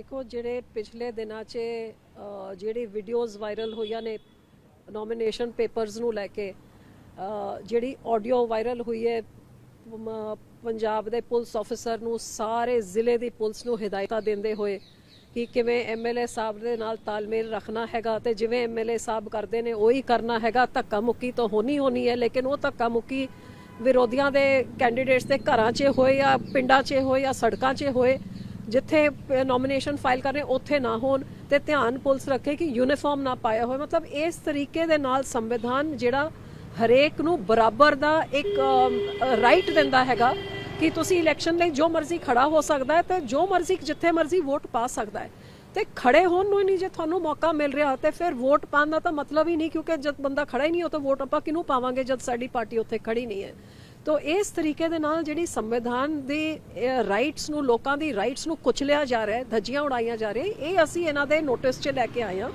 ਦੇਖੋ ਜਿਹੜੇ ਪਿਛਲੇ ਦਿਨਾਂ 'ਚ ਅ, ਜਿਹੜੀ ਵੀਡੀਓਜ਼ ਵਾਇਰਲ ਹੋਈਆਂ ਨੇ ਨੋਮੀਨੇਸ਼ਨ ਪੇਪਰਸ ਨੂੰ ਲੈ ਕੇ ਜਿਹੜੀ ਆਡੀਓ ਵਾਇਰਲ ਹੋਈ ਹੈ ਪੰਜਾਬ ਦੇ ਪੁਲਿਸ ਅਫਸਰ ਨੂੰ ਸਾਰੇ ਜ਼ਿਲ੍ਹੇ ਦੀ ਪੁਲਿਸ ਨੂੰ ਹਦਾਇਤਾਂ ਦਿੰਦੇ ਹੋਏ ਕਿ ਕਿਵੇਂ ਐਮਐਲਏ ਸਾਹਿਬ ਦੇ ਨਾਲ ਤਾਲਮੇਲ ਰੱਖਣਾ ਹੈਗਾ ਤੇ ਜਿਵੇਂ ਐਮਐਲਏ ਸਾਹਿਬ ਕਰਦੇ ਨੇ ਉਹੀ ਕਰਨਾ ਹੈਗਾ। ਧੱਕਾ ਮੁੱਕੀ ਤਾਂ ਹੋਣੀ ਹੋਣੀ ਹੈ ਲੇਕਿਨ ਉਹ ਧੱਕਾ ਮੁੱਕੀ ਵਿਰੋਧੀਆਂ ਦੇ ਕੈਂਡੀਡੇਟਸ ਦੇ ਘਰਾਂ 'ਚ ਹੋਏ ਜਾਂ ਪਿੰਡਾਂ 'ਚ ਹੋਏ ਜਾਂ ਸੜਕਾਂ 'ਚ ਹੋਏ ਜਿੱਥੇ ਨੋਮੀਨੇਸ਼ਨ ਫਾਈਲ ਕਰਨੇ ਉੱਥੇ ਨਾ ਹੋਣ ਤੇ ਧਿਆਨ ਪੁਲਿਸ ਰੱਖੇ ਕਿ ਯੂਨੀਫਾਰਮ ਨਾ ਪਾਇਆ ਹੋਵੇ। ਮਤਲਬ ਇਸ ਤਰੀਕੇ ਦੇ ਨਾਲ ਸੰਵਿਧਾਨ ਜਿਹੜਾ ਹਰੇਕ ਨੂੰ ਬਰਾਬਰ ਦਾ ਇੱਕ ਰਾਈਟ ਦਿੰਦਾ ਹੈਗਾ ਕਿ ਤੁਸੀਂ ਇਲੈਕਸ਼ਨ ਲਈ ਜੋ ਮਰਜ਼ੀ ਖੜਾ ਹੋ ਸਕਦਾ ਹੈ ਤੇ ਜੋ ਮਰਜ਼ੀ, ਜਿੱਥੇ ਮਰਜ਼ੀ ਵੋਟ ਪਾ ਸਕਦਾ ਹੈ। ਤੇ ਖੜੇ ਹੋਣ ਨੂੰ ਨਹੀਂ ਜੇ ਤੁਹਾਨੂੰ ਮੌਕਾ ਮਿਲ ਰਿਹਾ ਤੇ ਫਿਰ ਵੋਟ ਪਾਉਣ ਦਾ ਤਾਂ ਮਤਲਬ ਹੀ ਨਹੀਂ, ਕਿਉਂਕਿ ਜਦ ਬੰਦਾ ਖੜਾ ਹੀ ਨਹੀਂ ਹੋ ਤਾਂ ਵੋਟ ਆਪਾਂ ਕਿਹਨੂੰ ਪਾਵਾਂਗੇ ਜਦ ਸਾਡੀ ਪਾਰਟੀ ਉੱਥੇ ਖੜੀ ਨਹੀਂ ਹੈ। ਤੋ ਇਸ ਤਰੀਕੇ ਦੇ ਨਾਲ ਜਿਹੜੀ ਸੰਵਿਧਾਨ ਦੇ ਰਾਈਟਸ ਨੂੰ, ਲੋਕਾਂ ਦੀ ਰਾਈਟਸ ਨੂੰ ਕੁਚਲਿਆ ਜਾ ਰਿਹਾ ਹੈ, ਧੱਜੀਆਂ ਉਡਾਈਆਂ ਜਾ ਰਹੀਆਂ, ਇਹ ਅਸੀਂ ਇਹਨਾਂ ਦੇ ਨੋਟਿਸ 'ਚ ਲੈ ਕੇ ਆਏ ਹਾਂ।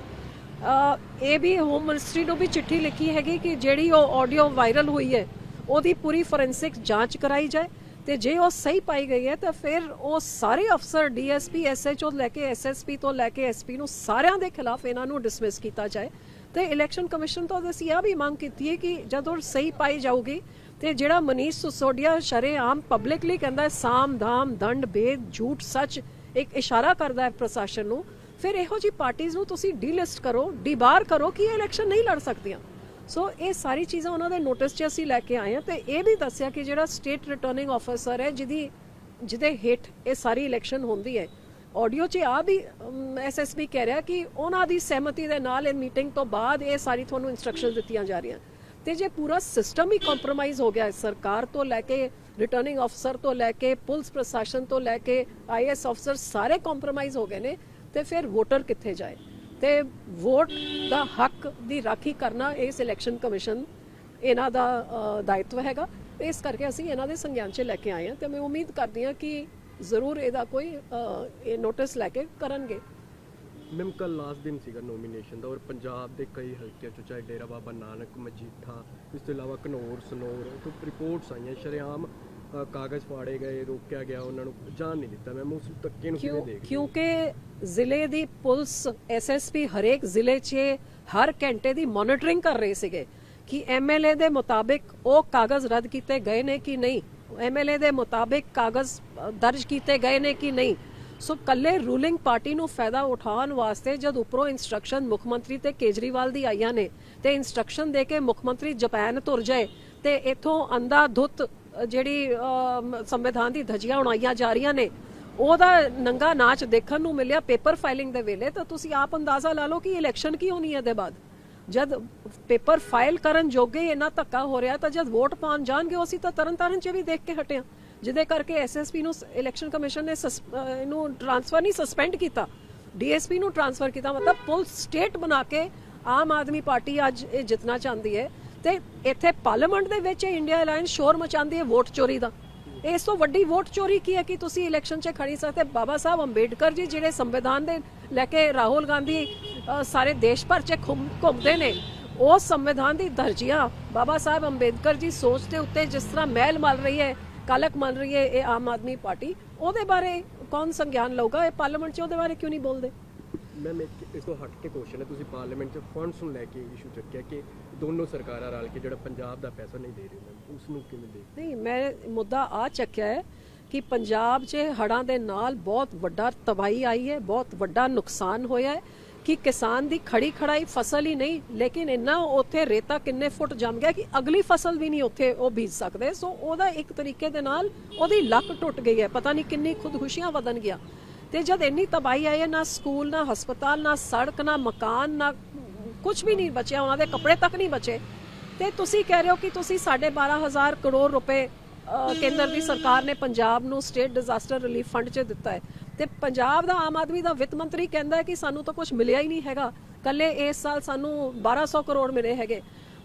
ਇਹ ਵੀ ਹੋਮ ਮਿਨਿਸਟਰੀ ਨੂੰ ਵੀ ਚਿੱਠੀ ਲਿਖੀ ਹੈਗੀ ਕਿ ਜਿਹੜੀ ਉਹ ਆਡੀਓ ਵਾਇਰਲ ਹੋਈ ਹੈ, ਉਹਦੀ ਪੂਰੀ ਫੋਰੈਂਸਿਕ ਜਾਂਚ ਕਰਾਈ ਜਾਏ ਤੇ ਜੇ ਉਹ ਸਹੀ ਪਾਈ ਗਈ ਹੈ, ਤਾਂ ਫਿਰ ਉਹ ਸਾਰੇ ਅਫਸਰ ਡੀਐਸਪੀ ਐਸਐਚਓ ਲੈ ਕੇ ਐਸਐਸਪੀ ਤੋਂ ਲੈ ਕੇ ਐਸਪੀ ਨੂੰ ਸਾਰਿਆਂ ਦੇ ਖਿਲਾਫ ਇਹਨਾਂ ਨੂੰ ਡਿਸਮਿਸ ਕੀਤਾ ਜਾਏ। ਤੇ ਇਲੈਕਸ਼ਨ ਕਮਿਸ਼ਨ ਤੋਂ ਅਸੀਂ ਇਹ ਵੀ ਮੰਗ ਕੀਤੀ ਹੈ ਕਿ ਜਦੋਂ ਸਹੀ ਪਾਈ ਜਾਊਗੀ ਤੇ ਜਿਹੜਾ ਮਨੀਸ਼ ਸੁਸੋਡੀਆ ਸ਼ਰੇਆਮ ਪਬਲਿਕਲੀ ਕਹਿੰਦਾ ਸਾਮ ਦਾਮ ਦੰਡ, ਭੇਦ, ਝੂਠ, ਸੱਚ, ਇੱਕ ਇਸ਼ਾਰਾ ਕਰਦਾ ਹੈ ਪ੍ਰਸ਼ਾਸਨ ਨੂੰ। ਫਿਰ ਇਹੋ ਜੀ ਪਾਰਟੀਆਂ ਨੂੰ ਤੁਸੀਂ ਡੀਲਿਸਟ ਕਰੋ ਡੀਬਾਰ ਕਰੋ ਕਿ ਇਹ ਇਲੈਕਸ਼ਨ ਨਹੀਂ ਲੜ ਸਕਦੀਆਂ। ਸੋ ਇਹ ਸਾਰੀ ਚੀਜ਼ਾਂ ਉਹਨਾਂ ਦੇ ਨੋਟਿਸ 'ਚ ਅਸੀਂ ਲੈ ਕੇ ਆਏ ਹਾਂ ਤੇ ਇਹ ਵੀ ਦੱਸਿਆ ਕਿ ਜਿਹੜਾ ਸਟੇਟ ਰਿਟਰਨਿੰਗ ਆਫੀਸਰ ਹੈ, ਜਿਹਦੀ, ਜਿਹਦੇ ਹੇਠ ਇਹ ਸਾਰੀ ਇਲੈਕਸ਼ਨ ਹੁੰਦੀ ਹੈ। ਆਡੀਓ 'ਚ ਆ ਵੀ ਐਸਐਸਪੀ ਕਹਿ ਰਿਹਾ ਕਿ ਉਹਨਾਂ ਦੀ ਸਹਿਮਤੀ ਦੇ ਨਾਲ ਇਹ ਮੀਟਿੰਗ ਤੋਂ ਬਾਅਦ ਇਹ ਸਾਰੀ ਤੁਹਾਨੂੰ ਇਨਸਟਰਕਸ਼ਨ ਦਿੱਤੀਆਂ ਜਾ ਰਹੀਆਂ। ਤੇ ਜੇ ਪੂਰਾ ਸਿਸਟਮ ਹੀ ਕੰਪਰੋਮਾਈਜ਼ ਹੋ ਗਿਆ ਹੈ, ਸਰਕਾਰ ਤੋਂ ਲੈ ਕੇ ਰਿਟਰਨਿੰਗ ਅਫਸਰ ਤੋਂ ਲੈ ਕੇ, ਪੁਲਿਸ ਪ੍ਰਸ਼ਾਸਨ ਤੋਂ ਲੈ ਕੇ ਆਈਐਸ ਅਫਸਰ ਸਾਰੇ ਕੰਪਰੋਮਾਈਜ਼ ਹੋ ਗਏ ਨੇ, ਤੇ ਫਿਰ ਵੋਟਰ ਕਿੱਥੇ ਜਾਏ? ਤੇ ਵੋਟ ਦਾ ਹੱਕ ਦੀ ਰਾਖੀ ਕਰਨਾ ਇਸ ਇਲੈਕਸ਼ਨ ਕਮਿਸ਼ਨ ਇਹਨਾਂ ਦਾ ਦਾਇਤਵ ਹੈਗਾ। ਤੇ ਇਸ ਕਰਕੇ ਅਸੀਂ ਇਹਨਾਂ ਦੇ ਸੰਗਿਆਨ 'ਚ ਲੈ ਕੇ ਆਏ ਹਾਂ ਤੇ ਮੈਂ ਉਮੀਦ ਕਰਦੀ ਹਾਂ ਕਿ ਜ਼ਰੂਰ ਇਹਦਾ ਕੋਈ ਇਹ ਨੋਟਿਸ ਲੈ ਕੇ ਕਰਨਗੇ। ਮੈਮ ਕੱਲ ਲਾਸਟ ਦਿਨ ਸੀਗਾ ਨੋਮੀਨੇਸ਼ਨ ਦਾ ਔਰ ਪੰਜਾਬ ਦੇ ਕਈ ਹਲਕਿਆਂ ਚੋਂ ਚਾਹੇ ਡੇਰਾ ਬਾਬਾ ਨਾਨਕ ਮਜੀਠਾ ਇਸ ਤੋਂ ਇਲਾਵਾ ਘਨੌਰ ਸਨੌਰ ਤੋਂ ਰਿਪੋਰਟਸ ਆਈਆਂ ਸ਼ਰੇਆਮ ਕਾਗਜ਼ ਫਾੜੇ ਗਏ ਰੋਕਿਆ ਗਿਆ ਉਹਨਾਂ ਨੂੰ ਜਾਣ ਨਹੀਂ ਦਿੱਤਾ। ਮੈਮ ਉਸ ਧੱਕੇ ਨੂੰ ਕਿਵੇਂ ਦੇਖ ਕਿਉਂਕਿ ਜ਼ਿਲ੍ਹੇ ਦੀ ਪੁਲਿਸ ਐਸਐਸਪੀ ਹਰੇਕ ਜ਼ਿਲ੍ਹੇ 'ਚ ਹਰ ਘੰਟੇ ਦੀ ਮੋਨਿਟਰਿੰਗ ਕਰ ਰਹੇ ਸੀਗੇ ਕਿ ਐਮਐਲਏ ਦੇ ਮੁਤਾਬਿਕ ਉਹ ਕਾਗਜ਼ ਰੱਦ ਕੀਤੇ ਗਏ ਨੇ ਕਿ ਨਹੀਂ। ਐਮਐਲਏ ਦੇ ਮੁਤਾਬਿਕ ਕਾਗਜ਼ ਦਰਜ ਕੀਤੇ ਗਏ ਨੇ ਕਿ ਨਹੀਂ। ਸੋ ਕੱਲੇ ਰੂਲਿੰਗ ਪਾਰਟੀ ਨੂੰ ਫਾਇਦਾ ਉਠਾਉਣ ਵਾਸਤੇ ਜਦ ਉੱਪਰੋਂ ਇਨਸਟਰਕਸ਼ਨ ਮੁੱਖ ਮੰਤਰੀ ਤੇ ਕੇਜਰੀਵਾਲ ਦੀ ਆਈਆਂ ਨੇ, ਤੇ ਇਨਸਟਰਕਸ਼ਨ ਦੇ ਕੇ ਮੁੱਖ ਮੰਤਰੀ ਜਾਪਾਨ ਤੁਰ ਜਾਏ, ਤੇ ਇਥੋਂ ਅੰਧਾ ਧੁੱਤ ਜਿਹੜੀ ਸੰਵਿਧਾਨ ਦੀ ਧੱਜੀਆਂ ਉਡਾਈਆਂ ਜਾ ਰਹੀਆਂ ਨੇ, ਉਹਦਾ ਨੰਗਾ ਨਾਚ ਦੇਖਣ ਨੂੰ ਮਿਲਿਆ ਪੇਪਰ ਫਾਈਲਿੰਗ ਦੇ ਵੇਲੇ, ਤਾਂ ਤੁਸੀਂ ਆਪ ਅੰਦਾਜ਼ਾ ਲਾ ਲਓ ਕਿ ਇਲੈਕਸ਼ਨ ਕੀ ਹੋਣੀ ਹੈ ਇਹਦੇ ਬਾਅਦ? ਜਦ ਪੇਪਰ ਫਾਈਲ ਕਰਨ ਜੋਗੇ ਹੀ ਧੱਕਾ ਹੋ ਰਿਹਾ, ਤਾਂ ਜਦ ਵੋਟ ਪਾਉਣ ਜਾਣਗੇ ਉਹ ਤਾਂ ਤਰਨ ਤਾਰਨ ਚ ਵੀ ਦੇਖ ਕੇ ਹਟਿਆ ਜਿਹਦੇ ਕਰਕੇ ਐਸਐਸਪੀ ਨੂੰ ਇਲੈਕਸ਼ਨ ਕਮਿਸ਼ਨ ਨੇ ਸਸ- ਇਹਨੂੰ ਟ੍ਰਾਂਸਫਰ ਨਹੀਂ ਸਸਪੈਂਡ ਕੀਤਾ। ਡੀਐਸਪੀ ਨੂੰ ਟ੍ਰਾਂਸਫਰ ਕੀਤਾ, ਮਤਲਬ ਪੁਲਿਸ ਸਟੇਟ ਬਣਾ ਕੇ ਆਮ ਆਦਮੀ ਪਾਰਟੀ ਅੱਜ ਇਹ ਜਿੱਤਣਾ ਚਾਹੁੰਦੀ ਹੈ। ਤੇ ਇੱਥੇ ਪਾਰਲੀਮੈਂਟ ਦੇ ਵਿੱਚ ਇੰਡੀਆ ਅਲਾਈਅੰਸ ਸ਼ੋਰ ਮਚਾਉਂਦੀ ਹੈ ਵੋਟ ਚੋਰੀ ਦਾ। ਇਸ ਤੋਂ ਵੱਡੀ ਵੋਟ ਚੋਰੀ ਕੀ ਹੈ ਕਿ ਤੁਸੀਂ ਇਲੈਕਸ਼ਨ 'ਚ ਖੜੀ ਸਕਦੇ? ਬਾਬਾ ਸਾਹਿਬ ਅੰਬੇਡਕਰ ਜੀ ਜਿਹੜੇ ਸੰਵਿਧਾਨ ਦੇ ਲੈ ਕੇ ਰਾਹੁਲ ਗਾਂਧੀ ਸਾਰੇ ਦੇਸ਼ ਭਰ 'ਚ ਘੁੰਮਦੇ ਨੇ, ਉਹ ਸੰਵਿਧਾਨ ਦੀ ਦਰਜੀਆਂ ਬਾਬਾ ਸਾਹਿਬ ਅੰਬੇਦਕਰ ਜੀ ਸੋਚ ਦੇ ਉੱਤੇ ਜਿਸ ਤਰ੍ਹਾਂ ਮਹਿਲ ਮਲ ਰਹੀ ਹੈ ਕਲਕ ਮਲ ਰਹੀ ਹੈ ਇਹ ਆਮ ਆਦਮੀ ਪਾਰਟੀ ਉਹਦੇ ਬਾਰੇ ਕੌਣ ਸੰਗਿਆਨ ਲਊਗਾ? ਇਹ ਪਾਰਲੀਮੈਂਟ 'ਚ ਉਹਦੇ ਬਾਰੇ ਕਿਉਂ ਨਹੀਂ ਬੋਲਦੇ? ਮੈਮ ਇੱਕ ਇਸ ਤੋਂ ਹਟ ਕੇ ਕੁਐਸਚਨ ਹੈ ਤੁਸੀਂ ਪਾਰਲੀਮੈਂਟ 'ਚ ਫੰਡਸ ਨੂੰ ਲੈ ਕੇ ਇਸ਼ੂ ਚੱਕਿਆ ਕਿ ਦੋਨੋਂ ਸਰਕਾਰਾਂ ਰਲ ਕੇ ਜਿਹੜਾ ਪੰਜਾਬ ਦਾ ਪੈਸਾ ਨਹੀਂ ਦੇ ਰਹੀ ਮੈਮ ਉਸ ਨੂੰ ਕਿਵੇਂ ਦੇਖ ਨਹੀਂ ਮੈਂ ਮੁੱਦਾ ਆ ਚੱਕਿਆ ਹੈ ਕਿ ਪੰਜਾਬ 'ਚ ਹੜ੍ਹਾਂ ਦੇ ਨਾਲ ਬਹੁਤ ਵੱਡਾ ਤਬਾਹੀ ਆਈ ਹੈ ਬਹੁਤ ਵੱਡਾ ਨੁਕਸਾਨ ਹੋਇਆ ਹੈ। ਕਿ ਕਿਸਾਨ ਦੀ ਖੜੀ ਖੜਾਈ ਫਸਲ ਹੀ ਨਹੀਂ, ਲੇਕਿਨ ਇੰਨਾ ਉੱਥੇ ਰੇਤਾ ਕਿੰਨੇ ਫੁੱਟ ਜੰਮ ਗਿਆ ਕਿ ਅਗਲੀ ਫਸਲ ਵੀ ਨਹੀਂ ਉੱਥੇ ਉਹ ਬੀਜ ਸਕਦੇ। ਸੋ ਉਹਦਾ ਇੱਕ ਤਰੀਕੇ ਦੇ ਨਾਲ ਉਹਦੀ ਲੱਕ ਟੁੱਟ ਗਈ ਹੈ। ਪਤਾ ਨਹੀਂ ਕਿੰਨੀ ਖੁਦਕੁਸ਼ੀਆਂ ਵਧਣ ਗਿਆ। ਤੇ ਜਦ ਇੰਨੀ ਤਬਾਹੀ ਆਈ ਹੈ, ਨਾ ਸਕੂਲ, ਨਾ ਹਸਪਤਾਲ, ਨਾ ਸੜਕ, ਨਾ ਮਕਾਨ, ਨਾ ਕੁਝ ਵੀ ਨਹੀਂ ਬਚਿਆ, ਉਹਨਾਂ ਦੇ ਕੱਪੜੇ ਤੱਕ ਨਹੀਂ ਬਚੇ। ਤੇ ਤੁਸੀਂ ਕਹਿ ਰਹੇ ਹੋ ਕਿ ਤੁਸੀਂ 12500 ਕਰੋੜ ਰੁਪਏ ਕੇਂਦਰ ਦੀ ਸਰਕਾਰ ਨੇ ਪੰਜਾਬ ਨੂੰ ਸਟੇਟ ਡਿਜ਼ਾਸਟਰ ਰਿਲੀਫ ਫੰਡ 'ਚ ਦਿੱਤਾ ਹੈ। ਤੇ ਪੰਜਾਬ ਦਾ ਆਮ ਆਦਮੀ ਦਾ ਵਿੱਤ ਮੰਤਰੀ ਕਹਿੰਦਾ ਕਿ ਸਾਨੂੰ ਤਾਂ ਕੁਝ ਮਿਲਿਆ ਹੀ ਨਹੀਂ ਹੈਗਾ। ਕੱਲੇ ਇਸ ਸਾਲ ਸਾਨੂੰ 1200 ਕਰੋੜ ਮਿਲੇ ਹੈਗੇ।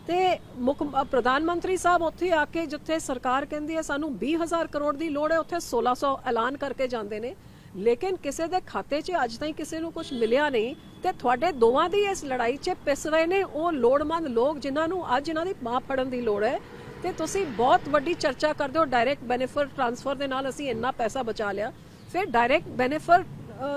ਤੇ ਮੁੱਖ ਅ, ਪ੍ਰਧਾਨ ਮੰਤਰੀ ਸਾਹਿਬ ਉੱਥੇ ਆ ਕੇ ਜਿੱਥੇ ਸਰਕਾਰ ਕਹਿੰਦੀ ਹੈ ਸਾਨੂੰ 20000 ਕਰੋੜ ਦੀ ਲੋੜ ਹੈ ਉੱਥੇ 1600 ਐਲਾਨ ਕਰਕੇ ਜਾਂਦੇ ਨੇ। ਲੇਕਿਨ ਕਿਸੇ ਦੇ ਖਾਤੇ 'ਚ ਅੱਜ ਤਾਈਂ ਕਿਸੇ ਨੂੰ ਕੁਝ ਮਿਲਿਆ ਨਹੀਂ ਤੇ ਤੁਹਾਡੇ ਦੋਵਾਂ ਦੀ ਇਸ ਲੜਾਈ 'ਚ ਪਿਸ ਰਹੇ ਨੇ ਉਹ ਲੋੜਮੰਦ ਲੋਕ ਜਿਨ੍ਹਾਂ ਨੂੰ ਅੱਜ ਇਹਨਾਂ ਦੀ ਮਾਂ ਫੜਨ ਦੀ ਲੋੜ ਹੈ। ਤੇ ਤੁਸੀਂ ਬਹੁਤ ਵੱਡੀ ਚਰਚਾ ਕਰਦੇ ਹੋ ਡਾਇਰੈਕਟ ਬੈਨੀਫਿਟ ਟ੍ਰਾਂਸਫਰ ਦੇ ਨਾਲ ਅਸੀਂ ਇੰਨਾ ਪੈਸਾ ਬਚਾ ਲਿਆ। ਫਿਰ ਡਾਇਰੈਕਟ ਬੈਨੀਫਿਟ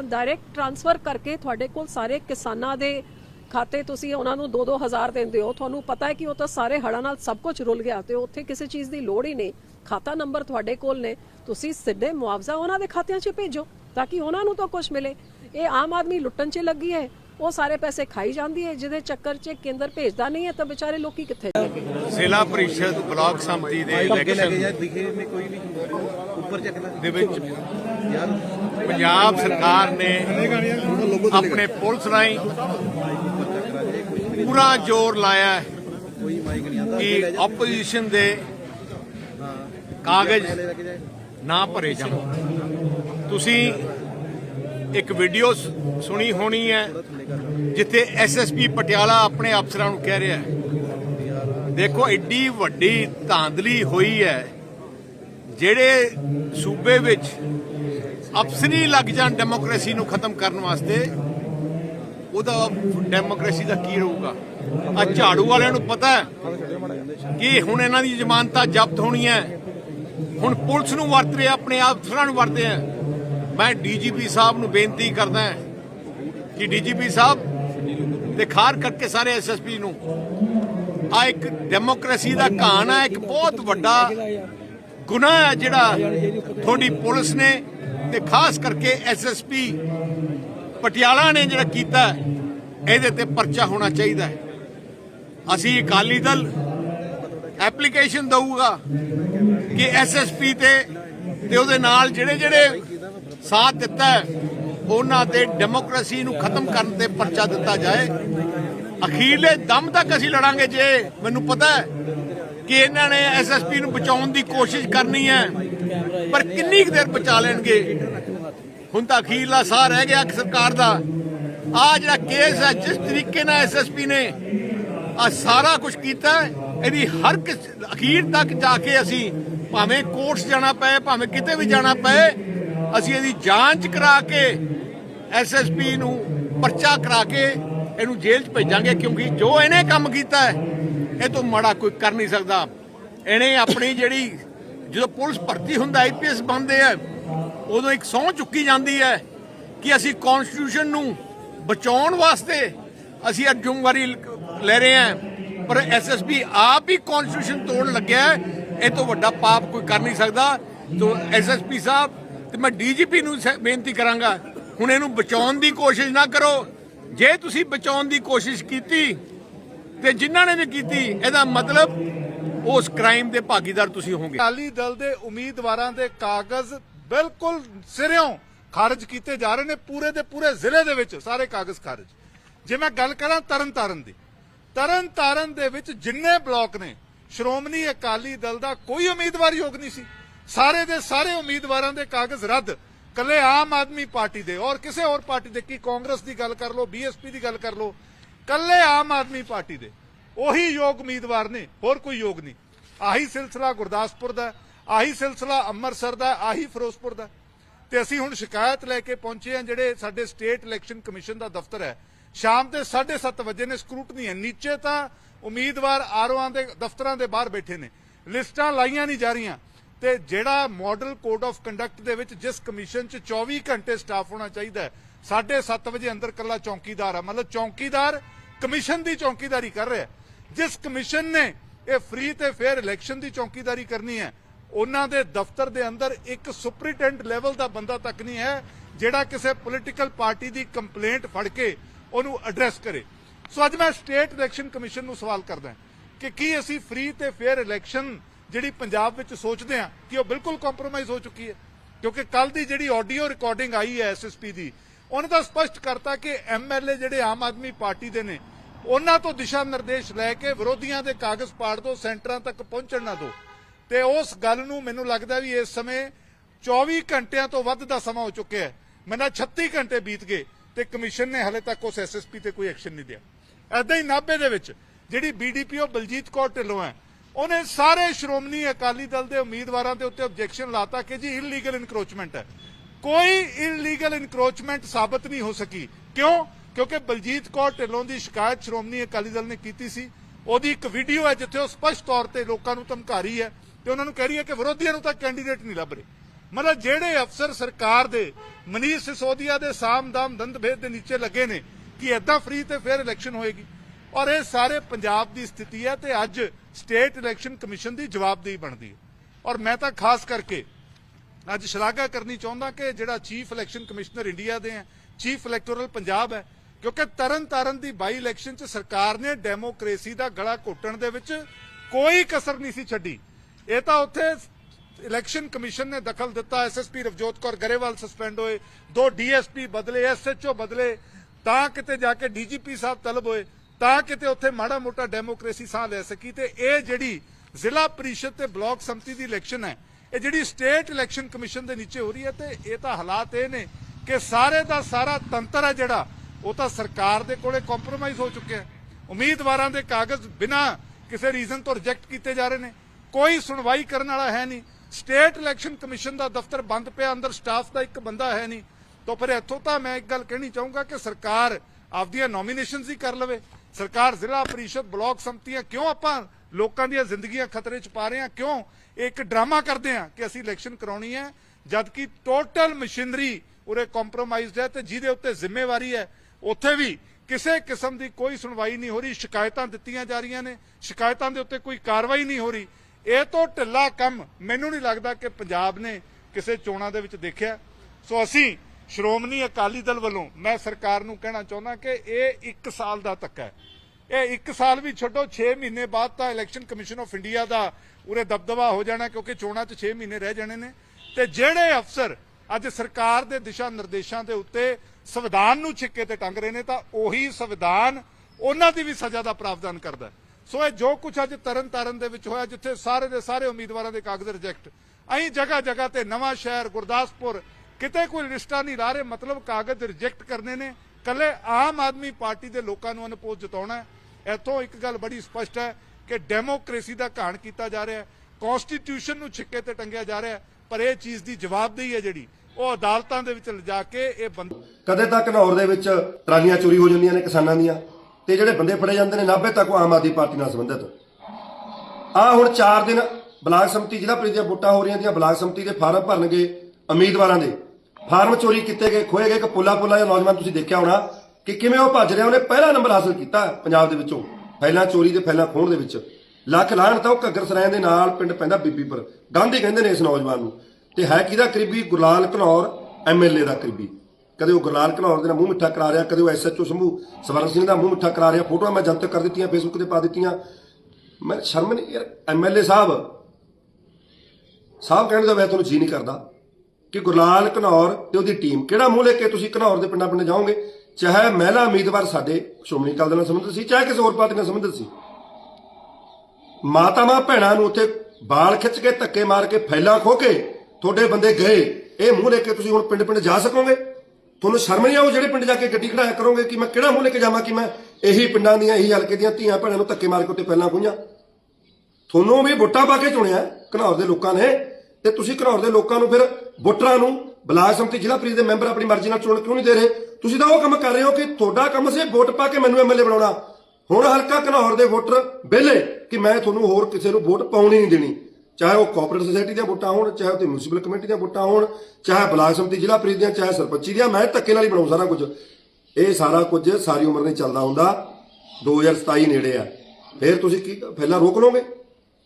ਡਾਇਰੈਕਟ ਟ੍ਰਾਂਸਫਰ ਕਰਕੇ ਤੁਹਾਡੇ ਕੋਲ ਸਾਰੇ ਕਿਸਾਨਾਂ ਦੇ ਖਾਤੇ ਤੁਸੀਂ ਉਹਨਾਂ ਨੂੰ 2-2 ਹਜ਼ਾਰ ਦਿੰਦੇ ਹੋ। ਤੁਹਾਨੂੰ ਪਤਾ ਹੈ ਕਿ ਉਹ ਤਾਂ ਸਾਰੇ ਹੜ੍ਹਾਂ ਨਾਲ ਸਭ ਕੁਝ ਰੁਲ ਗਿਆ ਤੇ ਉੱਥੇ ਕਿਸੇ ਚੀਜ਼ ਦੀ ਲੋੜ ਹੀ ਨਹੀਂ। ਖਾਤਾ ਨੰਬਰ ਤੁਹਾਡੇ ਕੋਲ ਨੇ। ਤੁਸੀਂ ਸਿੱਧੇ ਮੁਆਵਜ਼ਾ ਉਹਨਾਂ ਦੇ ਖਾਤਿਆਂ 'ਚ ਭੇਜੋ ਤਾਂ ਕਿ ਉਹਨਾਂ ਨੂੰ ਤਾਂ ਕੁਝ ਮਿਲੇ। ਇਹ ਆਮ ਆਦਮੀ ਲੁੱਟਣ 'ਚ ਲੱਗੀ ਹੈ। ਉਹ ਸਾਰੇ ਪੈਸੇ ਖਾਈ ਜਾਂਦੀ ਹੈ ਜਿਹਦੇ ਚੱਕਰ 'ਚ ਕੇਂਦਰ ਭੇਜਦਾ ਨਹੀਂ ਹੈ ਤਾਂ ਵਿਚਾਰੇ ਲੋਕੀ ਕਿੱਥੇ ਜਾਣਗੇ? ਜ਼ਿਲ੍ਹਾ ਪਰਿਸ਼ਦ ਬਲਾਕ ਸੰਮਤੀ ਦੇ ਇਲੈਕਸ਼ਨ ਦਿਖੇ ਮੈਂ ਕੋਈ ਵੀ। ਉੱਪਰ ਚੱਕ ਲੈ। ਦੇ ਵਿੱਚ ਪੰਜਾਬ ਸਰਕਾਰ ਨੇ ਆਪਣੇ ਪੁਲਿਸ ਰਾਹੀਂ ਪੂਰਾ ਜ਼ੋਰ ਲਾਇਆ ਹੈ ਕਿ ਆਪੋਜੀਸ਼ਨ ਦੇ ਕਾਗਜ਼ ਨਾ ਭਰੇ ਜਾਣ। ਤੁਸੀਂ ਇੱਕ ਵੀਡੀਓ ਸੁਣੀ ਹੋਣੀ ਹੈ, ਜਿੱਥੇ ਐਸਐਸਪੀ ਪਟਿਆਲਾ ਆਪਣੇ ਅਫਸਰਾਂ ਨੂੰ ਕਹਿ ਰਿਹਾ ਹੈ, ਦੇਖੋ ਐਡੀ ਵੱਡੀ ਧਾਂਦਲੀ ਹੋਈ ਹੈ, ਜਿਹੜੇ ਸੂਬੇ ਵਿੱਚ ਅਫਸਰੀ ਲੱਗ ਜਾਣ ਡੈਮੋਕ੍ਰੇਸੀ ਨੂੰ ਖਤਮ ਕਰਨ ਵਾਸਤੇ, ਉਹਦਾ ਡੈਮੋਕ੍ਰੇਸੀ ਦਾ ਕੀ ਰਹੂਗਾ? ਆ ਝਾੜੂ ਵਾਲਿਆਂ ਨੂੰ ਪਤਾ ਹੈ ਕਿ ਹੁਣ ਇਹਨਾਂ ਦੀ ਜ਼ਮਾਨਤਾਂ ਜ਼ਬਤ ਹੋਣੀਆਂ ਹੁਣ ਪੁਲਿਸ ਨੂੰ ਵਰਤ ਰਿਹਾ, ਆਪਣੇ ਅਫਸਰਾਂ ਨੂੰ ਵਰਤੇ ਆ ਮੈਂ ਡੀਜੀਪੀ ਸਾਹਿਬ ਨੂੰ ਬੇਨਤੀ ਕਰਦਾ ਹਾਂ ਕਿ ਡੀਜੀਪੀ ਸਾਹਿਬ ਤੇ ਖਾਰ ਕਰਕੇ ਸਾਰੇ ਐਸਐਸਪੀ ਨੂੰ, ਆ ਇੱਕ ਡੈਮੋਕ੍ਰੇਸੀ ਦਾ ਕਹਾਣ ਹੈ, ਇੱਕ ਬਹੁਤ ਵੱਡਾ ਗੁਨਾਹ ਹੈ ਜਿਹੜਾ ਤੁਹਾਡੀ ਪੁਲਿਸ ਨੇ ਤੇ ਖਾਸ ਕਰਕੇ ਐਸਐਸਪੀ ਪਟਿਆਲਾ ਨੇ ਜਿਹੜਾ ਕੀਤਾ, ਇਹਦੇ ਤੇ ਪਰਚਾ ਹੋਣਾ ਚਾਹੀਦਾ ਹੈ। ਅਸੀਂ ਅਕਾਲੀ ਦਲ ਐਪਲੀਕੇਸ਼ਨ ਦਊਗਾ ਕਿ ਐਸਐਸਪੀ ਤੇ ਤੇ ਉਹਦੇ ਨਾਲ ਜਿਹੜੇ ਜਿਹੜੇ ਸਾਥ ਦਿੱਤਾ ਉਹਨਾਂ ਤੇ ਡੈਮੋਕ੍ਰੇਸੀ ਨੂੰ ਖਤਮ ਕਰਨ ਤੇ ਪਰਚਾ ਦਿੱਤਾ ਜਾਏ। ਅਖੀਰਲੇ ਦਮ ਤੱਕ ਅਸੀਂ ਲੜਾਂਗੇ ਜੇ, ਮੈਨੂੰ ਪਤਾ ਹੈ ਕਿ ਇਹਨਾਂ ਨੇ ਐਸਐਸਪੀ ਨੂੰ ਬਚਾਉਣ ਦੀ ਕੋਸ਼ਿਸ਼ ਕਰਨੀ ਹੈ। ਪਰ ਕਿੰਨੀ ਕੁ ਦੇਰ ਬਚਾ ਲੈਣਗੇ? ਹੁਣ ਤਾਂ ਅਖੀਰਲਾ ਸਾਹ ਰਹਿ ਗਿਆ ਸਰਕਾਰ ਦਾ। ਆ ਜਿਹੜਾ ਕੇਸ ਹੈ, ਜਿਸ ਤਰੀਕੇ ਨਾਲ ਐਸਐਸਪੀ ਨੇ ਆ ਸਾਰਾ ਕੁਝ ਕੀਤਾ ਇਹਦੀ ਹਰ ਅਖੀਰ ਤੱਕ ਜਾ ਕੇ ਅਸੀਂ ਭਾਵੇਂ ਕੋਰਟਸ ਜਾਣਾ ਪਏ, ਭਾਵੇਂ ਕਿਤੇ ਵੀ ਜਾਣਾ ਪਏ, ਅਸੀਂ ਇਹਦੀ ਜਾਂਚ ਕਰਾ ਕੇ ਐਸਐਸਪੀ ਨੂੰ ਪਰਚਾ ਕਰਾ ਕੇ ਇਹਨੂੰ ਜੇਲ੍ਹ 'ਚ ਭੇਜਾਂਗੇ, ਕਿਉਂਕਿ ਜੋ ਇਹਨੇ ਕੰਮ ਕੀਤਾ ਹੈ, ਇਹ ਤੋਂ ਮਾੜਾ ਕੋਈ ਕਰ ਨਹੀਂ ਸਕਦਾ। ਇਹਨੇ ਆਪਣੀ ਜਿਹੜੀ ਜਦੋਂ ਪੁਲਿਸ ਭਰਤੀ ਹੁੰਦਾ ਆਈਪੀਐਸ ਬਣਦੇ ਆ, ਉਦੋਂ ਇੱਕ ਸਹੁੰ ਚੁੱਕੀ ਜਾਂਦੀ ਹੈ ਕਿ ਅਸੀਂ ਕਨਸਟੀਟਿਊਸ਼ਨ ਨੂੰ ਬਚਾਉਣ ਵਾਸਤੇ ਅਸੀਂ ਇਹ ਜ਼ਿੰਮੇਵਾਰੀ ਲੈ ਰਹੇ ਹਾਂ। ਪਰ ਐਸਐਸਪੀ ਆਪ ਹੀ ਕਨਸਟੀਟਿਊਸ਼ਨ ਤੋੜਨ ਲੱਗਿਆ ਇਹ ਤੋਂ ਵੱਡਾ ਪਾਪ ਕੋਈ ਕਰ ਨਹੀਂ ਸਕਦਾ। ਤੋਂ ਐਸਐਸਪੀ ਸਾਹਿਬ, ਤੇ ਮੈਂ ਡੀਜੀਪੀ ਨੂੰ ਬੇਨਤੀ ਕਰਾਂਗਾ, ਹੁਣ ਇਹਨੂੰ ਬਚਾਉਣ ਦੀ ਕੋਸ਼ਿਸ਼ ਨਾ ਕਰੋ। ਜੇ ਤੁਸੀਂ ਬਚਾਉਣ ਦੀ ਕੋਸ਼ਿਸ਼ ਕੀਤੀ, ਤੇ ਜਿਨ੍ਹਾਂ ਨੇ ਵੀ ਕੀਤੀ, ਇਹਦਾ ਮਤਲਬ ਉਸ ਕ੍ਰਾਈਮ ਦੇ ਭਾਗੀਦਾਰ ਤੁਸੀਂ ਹੋਵੋਗੇ। ਅਕਾਲੀ ਦਲ ਦੇ ਉਮੀਦਵਾਰਾਂ ਦੇ ਕਾਗਜ਼ ਬਿਲਕੁਲ ਸਿਰਿਓਂ ਖਾਰਜ ਕੀਤੇ ਜਾ ਰਹੇ ਨੇ, ਪੂਰੇ ਦੇ ਪੂਰੇ ਜ਼ਿਲ੍ਹੇ ਦੇ ਵਿੱਚ ਸਾਰੇ ਕਾਗਜ਼ ਖਾਰਜ। ਜੇ ਮੈਂ ਗੱਲ ਕਰਾਂ ਤਰਨਤਾਰਨ ਦੀ, ਤਰਨਤਾਰਨ ਦੇ ਵਿੱਚ ਜਿੰਨੇ ਬਲਾਕ ਨੇ, ਸ਼੍ਰੋਮਣੀ ਅਕਾਲੀ ਦਲ ਦਾ ਕੋਈ ਉਮੀਦਵਾਰ ਯੋਗ ਨਹੀਂ ਸੀ। ਸਾਰੇ ਦੇ ਸਾਰੇ ਉਮੀਦਵਾਰਾਂ ਦੇ ਕਾਗਜ਼ ਰੱਦ। ਕੱਲੇ ਆਮ ਆਦਮੀ ਪਾਰਟੀ ਦੇ, ਔਰ ਕਿਸੇ ਹੋਰ ਪਾਰਟੀ ਦੇ, ਕੀ ਕਾਂਗਰਸ ਦੀ ਗੱਲ ਕਰ ਲਓ, ਬੀਐਸਪੀ ਦੀ ਗੱਲ ਕਰ ਲਓ ਕੱਲੇ ਆਮ ਆਦਮੀ ਪਾਰਟੀ ਦੇ। ਉਹੀ ਯੋਗ ਉਮੀਦਵਾਰ ਨੇ, ਹੋਰ ਕੋਈ ਯੋਗ ਨਹੀਂ। ਆਹੀ ਸਿਲਸਿਲਾ ਗੁਰਦਾਸਪੁਰ ਦਾ, ਆਹੀ ਸਿਲਸਿਲਾ ਅੰਮ੍ਰਿਤਸਰ ਦਾ, ਆਹੀ ਫਿਰੋਜ਼ਪੁਰ ਦਾ। ਤੇ ਅਸੀਂ ਹੁਣ ਸ਼ਿਕਾਇਤ ਲੈ ਕੇ ਪਹੁੰਚੇ ਹਾਂ, ਜਿਹੜੇ ਸਾਡੇ ਸਟੇਟ ਇਲੈਕਸ਼ਨ ਕਮਿਸ਼ਨ ਦਾ ਦਫ਼ਤਰ ਹੈ। ਸ਼ਾਮ ਦੇ 7:30 ਵਜੇ ਨੇ ਸਕਰੂਟਨੀ ਹੈ। ਨੀਚੇ ਤਾਂ ਉਮੀਦਵਾਰ ਆਰਓਆਂ ਦੇ, ਦਫ਼ਤਰਾਂ ਦੇ ਬਾਹਰ ਬੈਠੇ ਨੇ। ਲਿਸਟਾਂ ਲਾਈਆਂ ਨਹੀਂ ਜਾ ਰਹੀਆਂ। ਤੇ ਜਿਹੜਾ ਮਾਡਲ ਕੋਡ ਆਫ ਕੰਡਕਟ ਦੇ ਵਿੱਚ ਜਿਸ ਕਮਿਸ਼ਨ 'ਚ 24 ਘੰਟੇ ਸਟਾਫ ਹੋਣਾ ਚਾਹੀਦਾ ਹੈ 7:30 ਵਜੇ ਅੰਦਰ ਕੱਲਾ ਚੌਕੀਦਾਰ ਆ। ਮਤਲਬ ਚੌਕੀਦਾਰ ਕਮਿਸ਼ਨ ਦੀ ਚੌਕੀਦਾਰੀ ਕਰ ਰਿਹਾ ਜਿਸ ਕਮਿਸ਼ਨ ਨੇ ਇਹ ਫ੍ਰੀ ਤੇ ਫੇਅਰ ਇਲੈਕਸ਼ਨ ਦੀ ਚੌਕੀਦਾਰੀ ਕਰਨੀ ਹੈ, ਉਹਨਾਂ ਦੇ ਦਫ਼ਤਰ ਦੇ ਅੰਦਰ ਇੱਕ ਸੁਪਰੀਟੈਂਡ ਲੈਵਲ ਦਾ ਬੰਦਾ ਤੱਕ ਨਹੀਂ ਹੈ, ਜਿਹੜਾ ਕਿਸੇ ਪੋਲੀਟੀਕਲ ਪਾਰਟੀ ਦੀ ਕੰਪਲੇਂਟ ਫੜ ਕੇ ਉਹਨੂੰ ਐਡਰੈਸ ਕਰੇ। ਸੋ ਅੱਜ ਮੈਂ ਸਟੇਟ ਇਲੈਕਸ਼ਨ ਕਮਿਸ਼ਨ ਨੂੰ ਸਵਾਲ ਕਰਦਾ ਕਿ ਕੀ ਅਸੀਂ ਫ੍ਰੀ ਤੇ ਫੇਅਰ ਇਲੈਕਸ਼ਨ ਜਿਹੜੀ ਪੰਜਾਬ ਵਿੱਚ ਸੋਚਦੇ ਹਾਂ, ਕਿ ਉਹ ਬਿਲਕੁਲ ਕੰਪਰੋਮਾਈਜ਼ ਹੋ ਚੁੱਕੀ ਹੈ? ਕਿਉਂਕਿ ਕੱਲ ਦੀ ਜਿਹੜੀ ਆਡੀਓ ਰਿਕਾਰਡਿੰਗ ਆਈ ਹੈ ਐਸਐਸਪੀ ਦੀ, ਉਹਨਾਂ ਦਾ ਸਪਸ਼ਟ ਕਰਤਾ ਕਿ ਐਮਐਲਏ ਜਿਹੜੇ ਆਮ ਆਦਮੀ ਪਾਰਟੀ ਦੇ ਨੇ ਉਹਨਾਂ ਤੋਂ ਦਿਸ਼ਾ ਨਿਰਦੇਸ਼ ਲੈ ਕੇ ਵਿਰੋਧੀਆਂ ਦੇ ਕਾਗਜ਼ ਪਾੜ ਦੋ, ਸੈਂਟਰਾਂ ਤੱਕ ਪਹੁੰਚਣ ਨਾ ਦੋ। ਤੇ ਉਸ ਗੱਲ ਨੂੰ ਮੈਨੂੰ ਲੱਗਦਾ ਵੀ ਇਸ ਸਮੇਂ 24 ਘੰਟਿਆਂ ਤੋਂ ਵੱਧ ਦਾ ਸਮਾਂ ਹੋ ਚੁੱਕਿਆ ਹੈ। ਮੈਨਾਂ 36 ਘੰਟੇ ਬੀਤ ਗਏ ਤੇ ਕਮਿਸ਼ਨ ਨੇ ਹਲੇ ਤੱਕ ਉਸ ਐਸਐਸਪੀ ਤੇ ਕੋਈ ਐਕਸ਼ਨ ਨਹੀਂ ਲਿਆ। ਐਦਾਂ ਹੀ ਨਾਭੇ ਦੇ ਵਿੱਚ ਜਿਹੜੀ ਬੀਡੀਪੀਓ ਬਲਜੀਤ ਕੌਰ ਢਿੱਲੋਂ ਹੈ, ਉਹਨੇ ਸਾਰੇ ਸ਼੍ਰੋਮਣੀ ਅਕਾਲੀ ਦਲ ਦੇ ਉਮੀਦਵਾਰਾਂ ਦੇ ਉੱਤੇ ਆਬਜੈਕਸ਼ਨ ਲਾਤਾ ਕਿ ਜੀ ਇਲੀਗਲ ਇਨਕਰੋਚਮੈਂਟ ਹੈ। ਕੋਈ ਇਲੀਗਲ ਇਨਕਰੋਚਮੈਂਟ ਸਾਬਤ ਨਹੀਂ ਹੋ ਸਕੀ। ਕਿਉਂ? ਕਿਉਂਕਿ ਬਲਜੀਤ ਕੌਰ ਢਿੱਲੋਂ ਦੀ ਸ਼ਿਕਾਇਤ ਸ਼੍ਰੋਮਣੀ ਅਕਾਲੀ ਦਲ ਨੇ ਕੀਤੀ ਸੀ। ਉਹਦੀ ਇੱਕ ਵੀਡੀਓ ਹੈ ਜਿੱਥੇ ਉਹ ਸਪਸ਼ਟ ਤੌਰ ਤੇ ਲੋਕਾਂ ਨੂੰ ਧਮਕਾ ਹੈ ਤੇ ਉਹਨਾਂ ਨੂੰ ਕਹਿ ਰਹੀ ਹੈ ਕਿ ਵਿਰੋਧੀਆਂ ਨੂੰ ਤਾਂ ਕੈਂਡੀਡੇਟ ਨਹੀਂ ਲੱਭ ਰਹੇ। ਮਤਲਬ ਜਿਹੜੇ ਅਫਸਰ ਸਰਕਾਰ ਦੇ, ਮਨੀਸ਼ ਸਿਸੋਦੀਆ ਦੇ ਸਾਮਦਾਮ ਦੰਦਭੇਦ ਦੇ ਨੀਚੇ ਲੱਗੇ ਨੇ ਕਿ ਐਦਾਂ ਫ੍ਰੀ ਤੇ ਫੇਰ ਇਲੈਕਸ਼ਨ ਹੋਏਗੀ। ਔਰ ਇਹ ਸਾਰੇ ਪੰਜਾਬ ਦੀ ਸਥਿਤੀ ਹੈ ਤੇ ਅੱਜ ਸਟੇਟ ਇਲੈਕਸ਼ਨ ਕਮਿਸ਼ਨ ਦੀ ਜਵਾਬਦੇਹੀ ਬਣਦੀ ਹੈ। ਔਰ ਮੈਂ ਤਾਂ ਖਾਸ ਕਰਕੇ ਅੱਜ ਸ਼ਲਾਘਾ ਕਰਨੀ ਚਾਹੁੰਦਾ ਕਿ ਜਿਹੜਾ ਚੀਫ ਇਲੈਕਸ਼ਨ ਕਮਿਸ਼ਨਰ ਇੰਡੀਆ ਦੇ ਹੈ ਚੀਫ ਇਲੈਕਟੋਰਲ ਪੰਜਾਬ ਹੈ ਕਿਉਂਕਿ ਤਰਨ ਤਾਰਨ ਦੀ ਬਾਈ ਇਲੈਕਸ਼ਨ 'ਚ ਸਰਕਾਰ ਨੇ ਡੈਮੋਕ੍ਰੇਸੀ ਦਾ ਗਲਾ ਘੋਟਣ ਦੇ ਵਿੱਚ ਕੋਈ ਕਸਰ ਨਹੀਂ ਸੀ ਛੱਡੀ। ਇਹ ਤਾਂ ਉੱਥੇ ਇਲੈਕਸ਼ਨ ਕਮਿਸ਼ਨ ਨੇ ਦਖਲ ਦਿੱਤਾ। ਐਸਐਸਪੀ ਰਵਜੋਤ ਕੌਰ ਗਰੇਵਾਲ ਸਸਪੈਂਡ ਹੋਏ। ਦੋ ਡੀਐਸਪੀ ਬਦਲੇ ਐਸਐਚਓ ਬਦਲੇ। ਤਾਂ ਕਿਤੇ ਜਾ ਕੇ ਡੀਜੀਪੀ ਸਾਹਿਬ ਤਲਬ ਹੋਏ। ਤਾਂ ਕਿਤੇ ਉੱਥੇ ਮਾੜਾ ਮੋਟਾ ਡੈਮੋਕ੍ਰੇਸੀ ਸਾਹ ਲੈ ਸਕੀ। ਤੇ ਇਹ ਜਿਹੜੀ ਜ਼ਿਲ੍ਹਾ ਪਰਿਸ਼ਦ ਤੇ ਬਲਾਕ ਸੰਮਤੀ ਦੀ ਇਲੈਕਸ਼ਨ ਹੈ, ਇਹ ਜਿਹੜੀ ਸਟੇਟ ਇਲੈਕਸ਼ਨ ਕਮਿਸ਼ਨ ਦੇ ਨੀਚੇ ਹੋ ਰਹੀ ਹੈ ਤੇ ਇਹ ਤਾਂ ਹਾਲਾਤ ਇਹ ਨੇ ਕਿ ਸਾਰੇ ਦਾ ਸਾਰਾ ਤੰਤਰ ਹੈ ਜਿਹੜਾ ਉਹ ਤਾਂ ਸਰਕਾਰ ਦੇ ਕੋਲੇ ਕੰਪਰੋਮਾਈਜ਼ ਹੋ ਚੁੱਕਿਆ ਉਮੀਦਵਾਰਾਂ ਦੇ ਕਾਗਜ਼ ਬਿਨਾਂ ਕਿਸੇ ਰੀਜ਼ਨ ਤੋਂ ਰਿਜੈਕਟ ਕੀਤੇ ਜਾ ਰਹੇ ਨੇ। ਕੋਈ ਸੁਣਵਾਈ ਕਰਨ ਵਾਲਾ ਹੈ ਨਹੀਂ। ਸਟੇਟ ਇਲੈਕਸ਼ਨ ਕਮਿਸ਼ਨ ਦਾ ਦਫ਼ਤਰ ਬੰਦ ਪਿਆ, ਅੰਦਰ ਸਟਾਫ ਦਾ ਇੱਕ ਬੰਦਾ ਹੈ ਨਹੀਂ। ਤਾਂ ਫਿਰ ਇੱਥੋਂ ਤਾਂ ਮੈਂ ਇੱਕ ਗੱਲ ਕਹਿਣੀ ਚਾਹੂੰਗਾ ਕਿ ਸਰਕਾਰ ਆਪਦੀਆਂ ਨੋਮੀਨੇਸ਼ਨਸ ਹੀ ਕਰ ਲਵੇ। ਸਰਕਾਰ ਜ਼ਿਲ੍ਹਾ ਪਰਿਸ਼ਦ ਬਲਾਕ ਸੰਮਤੀਆਂ ਕਿਉਂ ਆਪਾਂ ਲੋਕਾਂ ਦੀਆਂ ਜ਼ਿੰਦਗੀਆਂ ਖਤਰੇ 'ਚ ਪਾ ਰਹੇ ਹਾਂ? ਕਿਉਂ ਇਹ ਇੱਕ ਡਰਾਮਾ ਕਰਦੇ ਹਾਂ ਕਿ ਅਸੀਂ ਇਲੈਕਸ਼ਨ ਕਰਾਉਣੀ ਹੈ, ਜਦਕਿ ਟੋਟਲ ਮਸ਼ੀਨਰੀ ਉਰੇ ਕੰਪਰੋਮਾਈਜ਼ਡ ਹੈ ਤੇ ਜਿਹਦੇ ਉੱਤੇ ਜ਼ਿੰਮੇਵਾਰੀ ਹੈ। ਉੱਥੇ ਵੀ ਕਿਸੇ ਕਿਸਮ ਦੀ ਕੋਈ ਸੁਣਵਾਈ ਨਹੀਂ ਹੋ ਰਹੀ, ਸ਼ਿਕਾਇਤਾਂ ਦਿੱਤੀਆਂ ਜਾ ਰਹੀਆਂ ਨੇ, ਸ਼ਿਕਾਇਤਾਂ ਦੇ ਉੱਤੇ ਕੋਈ ਕਾਰਵਾਈ ਨਹੀਂ ਹੋ ਰਹੀ। ਇਹ ਤੋਂ ਢਿੱਲਾ ਕੰਮ ਮੈਨੂੰ ਨਹੀਂ ਲੱਗਦਾ ਕਿ ਪੰਜਾਬ ਨੇ ਕਿਸੇ ਚੋਣਾਂ ਦੇ ਵਿੱਚ ਦੇਖਿਆ। ਸੋ ਅਸੀਂ ਸ਼੍ਰੋਮਣੀ ਅਕਾਲੀ ਦਲ ਵੱਲੋਂ ਮੈਂ ਸਰਕਾਰ ਨੂੰ ਕਹਿਣਾ ਚਾਹੁੰਦਾ ਕਿ ਇਹ 1 ਸਾਲ ਦਾ ਧੱਕਾ ਹੈ। ਇਹ 1 ਸਾਲ ਵੀ ਛੱਡੋ 6 ਮਹੀਨੇ ਬਾਅਦ ਤਾਂ ਇਲੈਕਸ਼ਨ ਕਮਿਸ਼ਨ ਆਫ ਇੰਡੀਆ ਦਾ ਉਰੇ ਦਬਦਬਾ ਹੋ ਜਾਣਾ ਕਿਉਂਕਿ ਚੋਣਾਂ 'ਚ 6 ਮਹੀਨੇ ਰਹਿ ਜਾਣੇ ਨੇ। ਤੇ ਜਿਹੜੇ ਅਫਸਰ ਅੱਜ ਸਰਕਾਰ ਦੇ ਦਿਸ਼ਾ ਨਿਰਦੇਸ਼ਾਂ ਦੇ ਉੱਤੇ ਸੰਵਿਧਾਨ ਨੂੰ ਛਿੱਕੇ ਤੇ ਟੰਗ ਰਹੇ ਨੇ ਤਾਂ ਉਹੀ ਸੰਵਿਧਾਨ ਉਹਨਾਂ ਦੀ ਵੀ ਸਜ਼ਾ ਦਾ ਪ੍ਰਾਵਧਾਨ ਕਰਦਾ ਸੋ ਇਹ ਜੋ ਕੁਝ ਅੱਜ ਤਰਨ ਤਾਰਨ ਦੇ ਵਿੱਚ ਹੋਇਆ, ਜਿੱਥੇ ਸਾਰੇ ਦੇ ਸਾਰੇ ਉਮੀਦਵਾਰਾਂ ਦੇ ਕਾਗਜ਼ ਰਿਜੈਕਟ ਅਹੀਂ ਜਗ੍ਹਾ ਜਗ੍ਹਾ ਤੇ ਨਵਾਂ ਸ਼ਹਿਰ ਗੁਰਦਾਸਪੁਰ ਕਿਤੇ ਕੋਈ ਰਿਸ਼ਤਾ ਨਹੀਂ ਲਾ ਰਹੇ, ਮਤਲਬ ਕਾਗਜ਼ ਰਿਜੈਕਟ ਕਰਨੇ ਨੇ। ਕੱਲੇ ਆਮ ਆਦਮੀ ਪਾਰਟੀ ਦੇ ਲੋਕਾਂ ਨੂੰ ਅਨਪੋਜ਼ ਜਿਤਾਉਣਾ ਇੱਥੋਂ ਇੱਕ ਗੱਲ ਬੜੀ ਸਪਸ਼ਟ ਹੈ ਕਿ ਡੈਮੋਕ੍ਰੇਸੀ ਦਾ ਘਾਣ ਕੀਤਾ ਜਾ ਰਿਹਾ ਹੈ। ਕਨਸਟੀਟਿਊਸ਼ਨ ਨੂੰ ਛਿੱਕੇ ਤੇ ਟੰਗਿਆ ਜਾ ਰਿਹਾ ਹੈ, ਪਰ ਇਹ ਚੀਜ਼ ਦੀ ਜਵਾਬਦੇਹੀ ਹੈ ਜਿਹੜੀ। ਉਹ ਅਦਾਲਤਾਂ ਦੇ ਵਿੱਚ ਲਿਜਾ ਕੇ ਇਹ ਬੰਦ ਕਦੇ ਤਾਂ ਘਨੌਰ ਦੇ ਵਿੱਚ ਟਰਾਲੀਆਂ ਚੋਰੀ ਹੋ ਜਾਂਦੀਆਂ ਨੇ ਕਿਸਾਨਾਂ ਦੀਆਂ ਤੇ ਜਿਹੜੇ ਬੰਦੇ ਫੜੇ ਜਾਂਦੇ ਨੇ 90 ਤੱਕ ਆਮ ਆਦਮੀ ਪਾਰਟੀ ਨਾਲ ਸੰਬੰਧਿਤ। ਆ ਹੁਣ 4 ਦਿਨ ਬਲਾਕ ਸੰਮਤੀ, ਜ਼ਿਲ੍ਹਾ ਪ੍ਰੀਸ਼ਦ ਦੀਆਂ ਵੋਟਾਂ ਹੋ ਰਹੀਆਂ ਦੀਆਂ, ਬਲਾਕ ਸੰਮਤੀ ਦੇ ਫਾਰਮ ਭਰਨਗੇ ਉਮੀਦਵਾਰਾਂ ਦੇ। ਫਾਰਮ ਚੋਰੀ ਕੀਤੇ ਗਏ, ਖੋਏ ਗਏ, ਇੱਕ ਪੁੱਲਾ ਪੁੱਲਾ ਜਿਹਾ ਨੌਜਵਾਨ ਤੁਸੀਂ ਦੇਖਿਆ ਹੋਣਾ ਕਿ ਕਿਵੇਂ ਉਹ ਭੱਜ ਰਿਹਾ, ਉਹਨੇ ਪਹਿਲਾ ਨੰਬਰ ਹਾਸਲ ਕੀਤਾ ਪੰਜਾਬ ਦੇ ਵਿੱਚੋਂ, ਫੈਲਾਂ ਚੋਰੀ ਤੇ ਫੈਲਾਂ ਖੋਹਣ ਦੇ ਵਿੱਚ। ਲੱਖ ਲਾਹਣ ਤਾਂ ਉਹ ਘੱਗਰ ਸਰਾਇਆਂ ਦੇ ਨਾਲ ਪਿੰਡ ਪੈਂਦਾ ਬੀਬੀਪੁਰ ਗਾਂਧੀ ਕਹਿੰਦੇ ਨੇ ਇਸ ਨੌਜਵਾਨ ਨੂੰ ਤੇ ਹੈ ਕਿਹਦਾ ਕਰੀਬੀ? ਗੁਰਲਾਲ ਘਨੌਰ ਐਮਐਲਏ ਦਾ ਕਰੀਬੀ। ਕਦੇ ਉਹ ਗੁਰਲਾਲ ਘਨੌਰ ਦੇ ਨਾਲ ਮੂੰਹ ਮਿੱਠਾ ਕਰਾ ਰਿਹਾ, ਕਦੇ ਉਹ ਐਸਐਚਓ ਸਮੂਹ ਸਵਰਨ ਸਿੰਘ ਦਾ ਮੂੰਹ ਮਿੱਠਾ ਕਰਾ ਰਿਹਾ। ਫੋਟੋਆਂ ਮੈਂ ਜਨਤਕ ਕਰ ਦਿੱਤੀਆਂ ਫੇਸਬੁੱਕ ਤੇ ਪਾ ਦਿੱਤੀਆਂ। ਮੈਂ ਸ਼ਰਮ ਨਹੀਂ, ਯਾਰ ਐਮਐਲਏ ਸਾਹਿਬ ਸਾਹਿਬ ਕਹਿਣ ਦਾ ਮੈਂ ਤੁਹਾਨੂੰ ਜੀ ਨਹੀਂ ਕਰਦਾ ਕਿ ਗੁਰਲਾਲ ਘਨੌਰ ਤੇ ਉਹਦੀ ਟੀਮ ਕਿਹੜਾ ਮੂੰਹ ਲੈ ਕੇ ਤੁਸੀਂ ਘਨੌਰ ਦੇ ਪਿੰਡਾਂ ਪਿੰਡ ਜਾਓਗੇ? ਚਾਹੇ ਮਹਿਲਾ ਉਮੀਦਵਾਰ ਸਾਡੇ ਸ਼੍ਰੋਮਣੀ ਅਕਾਲੀ ਦਲ ਨਾਲ ਸੰਬੰਧਿਤ ਸੀ, ਚਾਹੇ ਕਿਸੇ ਹੋਰ ਪਾਰਟੀ ਨਾਲ ਸੰਬੰਧਿਤ ਸੀ। ਮਾਤਾਵਾਂ ਭੈਣਾਂ ਨੂੰ ਉੱਥੇ ਬਾਲ ਖਿੱਚ ਕੇ, ਧੱਕੇ ਮਾਰ ਕੇ, ਫੈਲਾ ਖੋ ਕੇ ਤੁਹਾਡੇ ਬੰਦੇ ਗਏ, ਇਹ ਮੂੰਹ ਲੈ ਕੇ ਤੁਸੀਂ ਹੁਣ ਪਿੰਡ ਪਿੰਡ ਜਾ ਸਕੋਗੇ? ਤੁਹਾਨੂੰ ਸ਼ਰਮ ਨਹੀਂ ਆਉ ਜਿਹੜੇ ਪਿੰਡ ਜਾ ਕੇ ਗੱਡੀ ਖੜਾਇਆ ਕਰੋਗੇ ਕਿ ਮੈਂ ਕਿਹੜਾ ਮੂੰਹ ਲੈ ਕੇ ਜਾਵਾਂ, ਕਿ ਮੈਂ ਇਹੀ ਪਿੰਡਾਂ ਦੀਆਂ, ਇਹੀ ਹਲਕੇ ਦੀਆਂ ਧੀਆਂ ਭੈਣਾਂ ਨੂੰ ਧੱਕੇ ਮਾਰ ਕੇ ਉੱਤੇ ਫੈਲਾ ਖੁੰਝਾਂ? ਤੁਹਾਨੂੰ ਵੀ ਵੋਟਾਂ ਪਾ ਕੇ ਚੁਣਿਆ ਘਨੌਰ ਦੇ ਲੋਕਾਂ ਨੇ। ਤੇ ਤੁਸੀਂ ਘਨੌਰ ਦੇ ਲੋਕਾਂ ਨੂੰ ਫਿਰ ਵੋਟਰਾਂ ਨੂੰ ਬਲਾਕ ਸੰਮਤੀ ਜ਼ਿਲ੍ਹਾ ਪ੍ਰੀਸ਼ਦ ਦੇ ਮੈਂਬਰ ਆਪਣੀ ਮਰਜ਼ੀ ਨਾਲ ਚੁਣ ਕਿਉਂ ਨਹੀਂ ਦੇ ਰਹੇ? ਤੁਸੀਂ ਤਾਂ ਉਹ ਕੰਮ ਕਰ ਰਹੇ ਹੋ ਕਿ ਤੁਹਾਡਾ ਕੰਮ ਸੀ ਵੋਟ ਪਾ ਕੇ ਮੈਨੂੰ ਐਮਐਲਏ ਬਣਾਉਣਾ। ਹੁਣ ਹਲਕਾ ਘਨੌਰ ਦੇ ਵੋਟਰ ਵਿਹਲੇ ਕਿ ਮੈਂ ਤੁਹਾਨੂੰ ਹੋਰ ਕਿਸੇ ਨੂੰ ਵੋਟ ਪਾਉਣੀ ਨਹੀਂ ਦੇਣੀ। ਚਾਹੇ ਉਹ ਕੋਆਪਰੇਟਿਵ ਸੁਸਾਇਟੀ ਦੀਆਂ ਵੋਟਾਂ ਹੋਣ, ਚਾਹੇ ਉਹ ਮਿਊਨਿਸਪਲ ਕਮੇਟੀ ਦੀਆਂ ਵੋਟਾਂ ਹੋਣ, ਚਾਹੇ ਬਲਾਕ ਸਮਿਤੀ ਜ਼ਿਲ੍ਹਾ ਪ੍ਰੀਸ਼ਦ ਦੀਆਂ, ਚਾਹੇ ਸਰਪੰਚੀ ਦੀਆਂ, ਮੈਂ ਧੱਕੇ ਨਾਲ ਹੀ ਬਣਾਉਂ ਸਾਰਾ ਕੁਝ। ਇਹ ਸਾਰਾ ਕੁਝ ਸਾਰੀ ਉਮਰ ਨਹੀਂ ਚੱਲਦਾ ਹੁੰਦਾ। 2027 ਨੇੜੇ ਆ। ਫਿਰ ਤੁਸੀਂ ਕੀ, ਪਹਿਲਾਂ ਰੋਕ ਲਓਗੇ?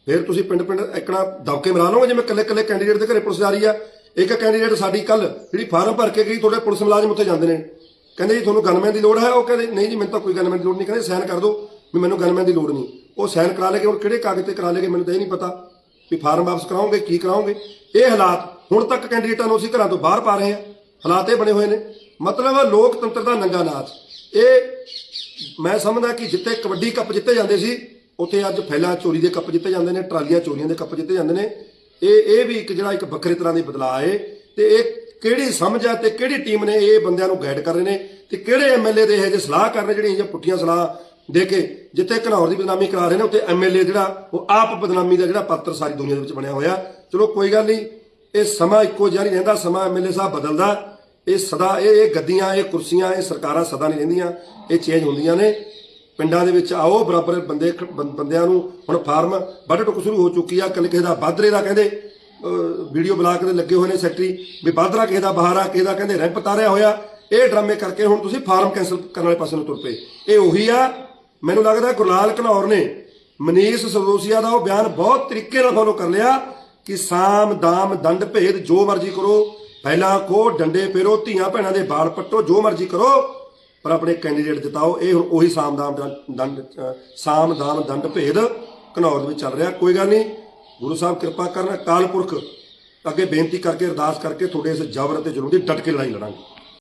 ਫਿਰ ਤੁਸੀਂ ਪਿੰਡ ਪਿੰਡ ਇਕਣਾ ਦਬਕੇ ਮਰਾ ਲਓਗੇ, ਜਿਵੇਂ ਕੱਲੇ ਕੱਲੇ ਕੈਂਡੀਡੇਟ ਦੇ ਘਰੇ ਪੁਲਿਸ ਜਾ ਰਹੀ ਆ। ਇੱਕ ਕੈਂਡੀਡੇਟ ਸਾਡੀ ਕੱਲ ਜਿਹੜੀ ਫਾਰਮ ਭਰ ਕੇ ਗਈ, ਤੁਹਾਡੇ ਪੁਲਿਸ ਮੁਲਾਜ਼ਮ ਉੱਥੇ ਜਾਂਦੇ ਨੇ। ਕਹਿੰਦੇ ਜੀ, ਤੁਹਾਨੂੰ ਗਨਮੈਨ ਦੀ ਲੋੜ ਹੈ? ਉਹ ਕਹਿੰਦੇ, ਨਹੀਂ ਜੀ, ਮੈਨੂੰ ਤਾਂ ਕੋਈ ਗਨਮੈਨ ਦੀ ਲੋੜ ਨਹੀਂ। ਕਹਿੰਦੇ, ਸਾਈਨ ਕਰ ਦਿਓ ਵੀ ਮੈਨੂੰ ਗਨਮੈਨ ਦੀ ਲੋੜ ਨਹੀਂ। ਉਹ ਸਾਈਨ ਕਰਾ ਲੇਗੇ ਹੁਣ ਕਿਹੜੇ ਕਾਗਜ਼ ਤੇ ਕਰਾ ਲੇਗੇ ਮੈਨੂੰ ਤਾਂ ਇਹ ਨਹੀਂ ਪਤਾ। ਵੀ ਫਾਰਮ ਵਾਪਸ ਕਰਾਉਂਗੇ ਕੀ ਕਰਾਓਗੇ? ਇਹ ਹਾਲਾਤ ਹੁਣ ਤੱਕ ਕੈਂਡੀਡੇਟਾਂ ਨੂੰ ਅਸੀਂ ਘਰਾਂ ਤੋਂ ਬਾਹਰ ਪਾ ਰਹੇ ਹਾਂ। ਹਾਲਾਤ ਇਹ ਬਣੇ ਹੋਏ ਨੇ। ਮਤਲਬ ਲੋਕਤੰਤਰ ਦਾ ਨੰਗਾ ਨਾਚ। ਇਹ ਮੈਂ ਸਮਝਦਾ ਕਿ ਜਿੱਥੇ ਕਬੱਡੀ ਕੱਪ ਜਿੱਤੇ ਜਾਂਦੇ ਸੀ, ਉੱਥੇ ਅੱਜ ਫੈਲਾ ਚੋਰੀ ਦੇ ਕੱਪ ਜਿੱਤੇ ਜਾਂਦੇ ਨੇ, ਟਰਾਲੀਆਂ ਚੋਰੀਆਂ ਦੇ ਕੱਪ ਜਿੱਤੇ ਜਾਂਦੇ ਨੇ। ਇਹ ਇਹ ਵੀ ਇੱਕ ਜਿਹੜਾ ਇੱਕ ਵੱਖਰੇ ਤਰ੍ਹਾਂ ਦੀ ਬਦਲਾਅ ਹੈ ਤੇ ਇਹ ਕਿਹੜੀ ਸਮਝ ਹੈ ਤੇ ਕਿਹੜੀ ਟੀਮ ਨੇ ਇਹ ਬੰਦਿਆਂ ਨੂੰ ਗਾਈਡ ਕਰ ਰਹੇ ਨੇ ਤੇ ਕਿਹੜੇ ਐਮਐਲਏ ਦੇ ਇਹ ਜੇ ਸਲਾਹ ਕਰ ਰਹੇ ਜਿਹੜੀਆਂ ਇਹ ਪੁੱਠੀਆਂ ਸਲਾਹ ਦੇ ਕੇ ਜਿੱਥੇ ਘਨੌਰ ਦੀ ਬਦਨਾਮੀ ਕਰਾ ਰਹੇ ਨੇ, ਉੱਥੇ ਐਮਐਲਏ ਜਿਹੜਾ, ਉਹ ਆਪ ਬਦਨਾਮੀ ਦਾ ਜਿਹੜਾ ਪਾਤਰ ਸਾਰੀ ਦੁਨੀਆ ਦੇ ਵਿੱਚ ਬਣਿਆ ਹੋਇਆ। ਚਲੋ ਕੋਈ ਗੱਲ ਨਹੀਂ, ਇਹ ਸਮਾਂ ਇੱਕੋ ਜਿਹਾ ਨਹੀਂ ਰਹਿੰਦਾ, ਸਮਾਂ ਐਮਐਲਏ ਸਾਹਿਬ ਬਦਲਦਾ। ਇਹ ਸਦਾ, ਇਹ ਇਹ ਗੱਦੀਆਂ, ਇਹ ਕੁਰਸੀਆਂ, ਇਹ ਸਰਕਾਰਾਂ ਸਦਾ ਨਹੀਂ ਰਹਿੰਦੀਆਂ, ਇਹ ਚੇਂਜ ਹੁੰਦੀਆਂ ਨੇ। ਪਿੰਡਾਂ ਦੇ ਵਿੱਚ ਆਓ, ਬਰਾਬਰ ਬੰਦੇ ਬੰਦਿਆਂ ਨੂੰ ਹੁਣ ਫਾਰਮ ਵੱਢ ਟੁੱਕ ਸ਼ੁਰੂ ਹੋ ਚੁੱਕੀ ਆ। ਕੱਲ ਕਿਸੇ ਦਾ ਬਾਦਰੇ ਦਾ ਕਹਿੰਦੇ ਵੀਡੀਓ ਬਲਾਕ ਦੇ ਲੱਗੇ ਹੋਏ ਨੇ ਸੈਕਟਰੀ, ਵੀ ਬਾਦਰਾ ਕਿਸੇ ਦਾ ਬਾਹਰ ਆ ਕਿਸੇ ਦਾ ਕਹਿੰਦੇ ਰੈਂਪ ਤਾਰਿਆ ਹੋਇਆ। ਇਹ ਡਰਾਮੇ ਕਰਕੇ ਹੁਣ ਤੁਸੀਂ ਫਾਰਮ ਕੈਂਸਲ ਕਰਨ ਵਾਲੇ ਪਾਸੇ ਨੂੰ ਤੁਰ ਪਏ। ਇਹ ਉਹੀ ਆ ਮੈਨੂੰ ਲੱਗਦਾ ਗੁਰਲਾਲ ਘਨੌਰ ਨੇ ਮਨੀਸ਼ ਸਰਦੋਸੀਆ ਦਾ ਉਹ ਬਿਆਨ ਬਹੁਤ ਤਰੀਕੇ ਨਾਲ ਫੋਲੋ ਕਰ ਲਿਆ ਕਿ ਸਾਮ, ਦਾਮ, ਦੰਡ ਭੇਦ ਜੋ ਮਰਜ਼ੀ ਕਰੋ, ਪਹਿਲਾਂ ਕੋ ਡੰਡੇ ਫੇਰੋ, ਧੀਆਂ ਭੈਣਾਂ ਦੇ ਬਾਲ ਪੱਟੋ, ਜੋ ਮਰਜ਼ੀ ਕਰੋ, ਪਰ ਆਪਣੇ ਕੈਂਡੀਡੇਟ ਜਿਤਾਓ। ਇਹ ਹੁਣ ਉਹੀ ਸਾਮ, ਦਾਮ, ਦੰਡ- ਦੰਡ ਸਾਮ, ਦਾਮ, ਦੰਡ ਭੇਦ ਘਨੌਰ ਦੇ ਵਿੱਚ ਚੱਲ ਰਿਹਾ। ਕੋਈ ਗੱਲ ਨਹੀਂ, ਗੁਰੂ ਸਾਹਿਬ ਕਿਰਪਾ ਕਰਨ, ਅਕਾਲ ਪੁਰਖ, ਅੱਗੇ ਬੇਨਤੀ ਕਰਕੇ, ਅਰਦਾਸ ਕਰਕੇ ਤੁਹਾਡੇ ਇਸ ਜ਼ਬਰ ਅਤੇ ਜ਼ੁਲਮ ਦੀ ਡਟ ਕੇ ਲੜਾਈ ਲੜਾਂਗੇ।